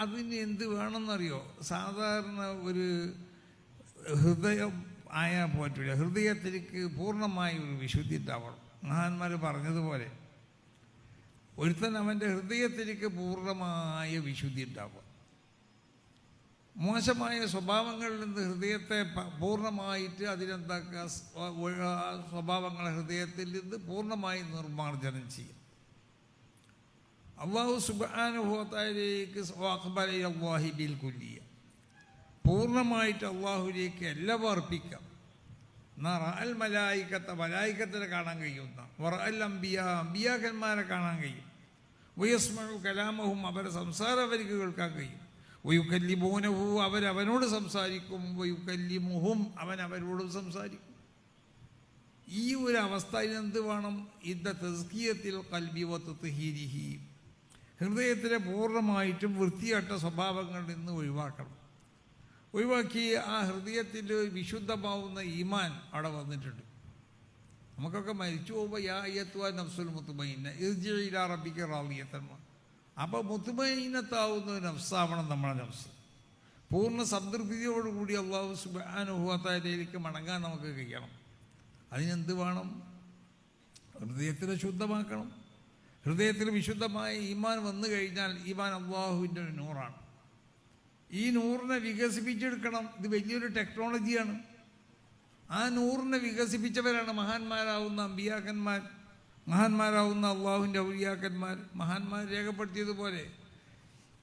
അതിന് എന്ത് വേണമെന്നറിയോ? സാധാരണ ഒരു ഹൃദയം ആയാൽ പോറ്റില്ല. ഹൃദയത്തിലേക്ക് പൂർണമായി ഒരു വിശുദ്ധി ഉണ്ടാവണം. മഹാന്മാർ പറഞ്ഞതുപോലെ ഒരുത്തൻ അവന്റെ ഹൃദയത്തിലേക്ക് പൂർണമായ വിശുദ്ധി ഉണ്ടാവുക മോശമായ സ്വഭാവങ്ങളിൽ നിന്ന് ഹൃദയത്തെ പൂർണമായിട്ട് അതിനെന്താക്കുക? സ്വ- സ്വഭാവങ്ങളെ ഹൃദയത്തിൽ നിന്ന് പൂർണമായി നിർമ്മാർജനം ചെയ്യും. അള്ളാഹു സുബാനുഭവത്തായിലേക്ക് ബിൽ കുല്ലിയ. പൂർണമായിട്ട് അള്ളാഹുലേക്ക് എല്ലാം അർപ്പിക്കാം. റഅൽ മലായിക്കത്തെ മലായിക്കത്തിനെ കാണാൻ കഴിയുന്ന വറഅൽ അംബിയ അംബിയാക്കന്മാരെ കാണാൻ കഴിയും. വയസ്മഴു കലാമഹും അവരെ സംസാരം അവർക്ക് കേൾക്കാൻ കഴിയും. വയുക്കല്ലിമോനഹു അവരവനോട് സംസാരിക്കും. വയുക്കല്ലിമുഹും അവൻ അവരോട് സംസാരിക്കും. ഈ ഒരു അവസ്ഥയിൽ എന്ത് വേണം? ഇന്ന തസ്കീയത്തിൽ കൽബി വത്തുഹിരിഹി. ഹൃദയത്തിലെ പൂർണമായിട്ടും വൃത്തിയാട്ട സ്വഭാവങ്ങളിൽ നിന്ന് ഒഴിവാക്കണം. ഒഴിവാക്കി ആ ഹൃദയത്തിൽ വിശുദ്ധമാവുന്ന ഈമാൻ അവിടെ വന്നിട്ടുണ്ട്. നമുക്കൊക്കെ മരിച്ചു പോകുമ്പോൾ യാ അയ്യത്വ നഫ്സുൽ മുത്തുമൈന ഇർജിയില റാവിയത്തന്മ റാവിയത്തന്മാർ അപ്പോൾ മുത്തുമൈനത്താവുന്ന നഫ്സാവണം നമ്മുടെ നഫ്സ്. പൂർണ സംതൃപ്തിയോടുകൂടി അള്ളാഹു സുബാനുഭവത്തായിലേക്ക് മടങ്ങാൻ നമുക്ക് കഴിയണം. അതിനെന്ത് വേണം? ഹൃദയത്തിനെ ശുദ്ധമാക്കണം. ഹൃദയത്തിൽ വിശുദ്ധമായ ഈമാൻ വന്നു കഴിഞ്ഞാൽ ഈമാൻ അള്ളാഹുവിന്റെ ഒരു നൂറാണ്. ഈ നൂറിനെ വികസിപ്പിച്ചെടുക്കണം ഇത് വലിയൊരു ടെക്നോളജിയാണ്. ആ നൂറിനെ വികസിപ്പിച്ചവരാണ് മഹാന്മാരാവുന്ന അമ്പിയാക്കന്മാർ മഹാന്മാരാവുന്ന അള്ളാഹുവിന്റെ ഔലിയാക്കന്മാർ മഹാന്മാർ രേഖപ്പെടുത്തിയതുപോലെ.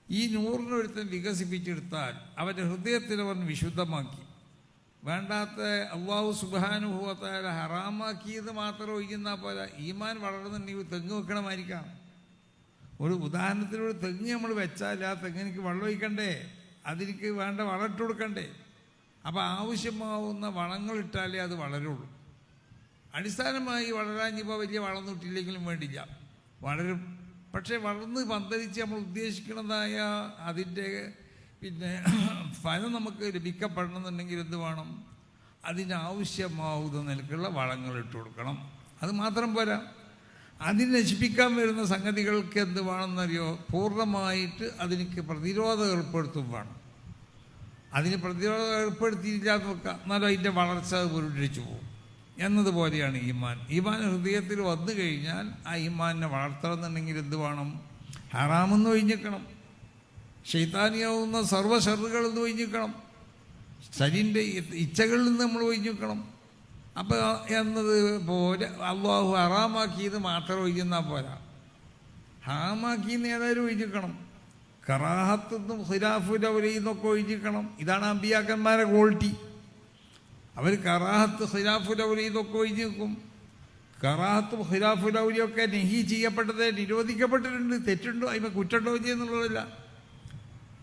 ഈ നൂറിനൊരുത്തൻ വികസിപ്പിച്ചെടുത്താൽ അവന്റെ ഹൃദയത്തിൽ അവൻ വിശുദ്ധമാക്കി. വേണ്ടാത്ത അള്ളാഹു സുബാനുഭവത്തായ ഹറാമാക്കിയത് മാത്രം ഒഴിക്കുന്നാൽ പോലെ ഈമാൻ വളർന്നുണ്ടെങ്കിൽ തെങ്ങ് വെക്കണമായിരിക്കാം. ഒരു ഉദാഹരണത്തിന് ഒരു തെങ്ങ് നമ്മൾ വെച്ചാൽ ആ തെങ്ങിനിക്ക് വെള്ളം ഒഴിക്കണ്ടേ? അതിനിക്ക് വേണ്ട വളം ഇട്ട് കൊടുക്കണ്ടേ? അപ്പോൾ ആവശ്യമാവുന്ന വളങ്ങൾ ഇട്ടാലേ അത് വളരുള്ളൂ. അടിസ്ഥാനമായി വളരാഞ്ഞിപ്പോൾ വലിയ വളം ഇട്ടില്ലെങ്കിലും വേണ്ടില്ല. വളരും. പക്ഷേ വളർന്ന് പന്തലിച്ച് നമ്മൾ ഉദ്ദേശിക്കുന്നതായ അതിന്റെ പിന്നെ ഫലം നമുക്ക് ലഭിക്കപ്പെടണമെന്നുണ്ടെങ്കിൽ എന്ത് വേണം? അതിനാവശ്യമാവുന്ന നിലക്കുള്ള വളങ്ങൾ ഇട്ട് കൊടുക്കണം. അത് മാത്രം പോരാ. അതിന് നശിപ്പിക്കാൻ വരുന്ന സംഗതികൾക്ക് എന്ത് വേണമെന്നറിയോ? പൂർണമായിട്ട് അതിന് പ്രതിരോധം ഏർപ്പെടുത്തും വേണം. അതിന് പ്രതിരോധം ഏർപ്പെടുത്തിയില്ലാത്ത വെക്കാം എന്നാലും അതിന്റെ വളർച്ച അത് പുരുടിച്ചു പോകും. എന്നതുപോലെയാണ് ഈമാൻ. ഈമാൻ ഹൃദയത്തിൽ വന്നു കഴിഞ്ഞാൽ ആ ഈമാനിനെ വളർത്തണമെന്നുണ്ടെങ്കിൽ എന്ത് വേണം? ഹറാമെന്ന് ഒഴിഞ്ഞിക്കണം. ഷെയ്ത്താനിയാവുന്ന സർവ ഷറുകളിൽ നിന്ന് ഒഴിഞ്ഞിക്കണം. ശരീന്റെ ഇച്ഛകളിൽ നിന്ന് നമ്മൾ ഒഴിഞ്ഞിക്കണം. അപ്പോൾ എന്നത് പോലെ അള്ളാഹു ഹറാമാക്കിയത് മാത്രം ഒഴിഞ്ഞാൽ പോരാ. ഹറാമാക്കിയെന്ന് ഏതായാലും ഒഴിഞ്ഞിക്കണം. കറാഹത്തുനിന്നും ഹിലാഫുലൗലയെന്നൊക്കെ ഒഴിഞ്ഞിക്കണം. ഇതാണ് അമ്പിയാക്കന്മാരെ ക്വാളിറ്റി. അവർ കറാഹത്ത് ഹിലാഫുലൗലയെന്നൊക്കെ ഒഴിഞ്ഞു നിൽക്കും കറാഹത്തും ഹിലാഫുലൗലിയൊക്കെ നെഹി ചെയ്യപ്പെട്ടത് നിരോധിക്കപ്പെട്ടിട്ടുണ്ട് തെറ്റുണ്ടോ അതിന് കുറ്റുണ്ടോ എന്നുള്ളതല്ല.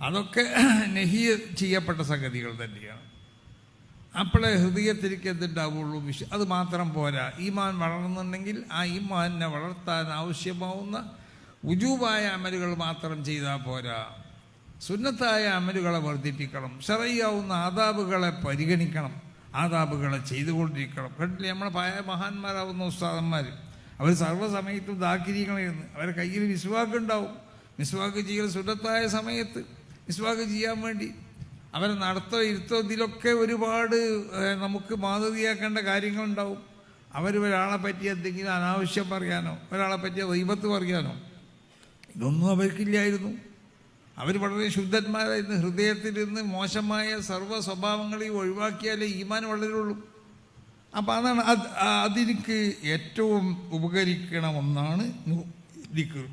അതൊക്കെ നെഹിയ ചെയ്യപ്പെട്ട സംഗതികൾ തന്നെയാണ്. അപ്പോഴേ ഹൃദയത്തിലേക്ക് എന്തുണ്ടാവുള്ളൂ വിശ്വ അത് മാത്രം പോരാ. ഈമാൻ വളർന്നുണ്ടെങ്കിൽ ആ ഈമാനിനെ വളർത്താൻ ആവശ്യമാവുന്ന ഉജൂബായ അമലുകൾ മാത്രം ചെയ്താൽ പോരാ. സുന്നത്തായ അമലുകളെ വർദ്ധിപ്പിക്കണം. ശറയ്യാവുന്ന ആദാബുകളെ പരിഗണിക്കണം. ആദാബുകളെ ചെയ്തുകൊണ്ടിരിക്കണം. കണ്ടില്ലേ? നമ്മളെ പഴയ മഹാന്മാരാവുന്ന ഉസ്താദന്മാർ അവർ സർവസമയത്തും ദാക്കിരിക്കണമെന്ന് അവരുടെ കയ്യിൽ വിശ്വാക്ക് ഉണ്ടാവും മിസ്വാക്ക് ചെയ്യൽ സുന്നത്തായ സമയത്ത്. മിസ്വാക്ക് ചെയ്യാൻ വേണ്ടി. അവരെ നടത്തോ ഇരുത്തോ ഇതിലൊക്കെ ഒരുപാട് നമുക്ക് മാതൃകയാക്കേണ്ട കാര്യങ്ങളുണ്ടാവും. അവർ ഒരാളെ പറ്റി എന്തെങ്കിലും അനാവശ്യം പറയാനോ ഒരാളെ പറ്റിയ ദൈവത്ത് പറയാനോ ഇതൊന്നും അവർക്കില്ലായിരുന്നു. അവർ വളരെ ശുദ്ധന്മാരായിരുന്നു. ഹൃദയത്തിൽ നിന്ന് മോശമായ സർവ സ്വഭാവങ്ങളെയും ഒഴിവാക്കിയാലേ ഈമാൻ വളരുള്ളൂ. അപ്പം അതാണ് അത് അതിനിക്ക് ഏറ്റവും ഉപകരിക്കണമെന്നാണ് ദിക്ർ.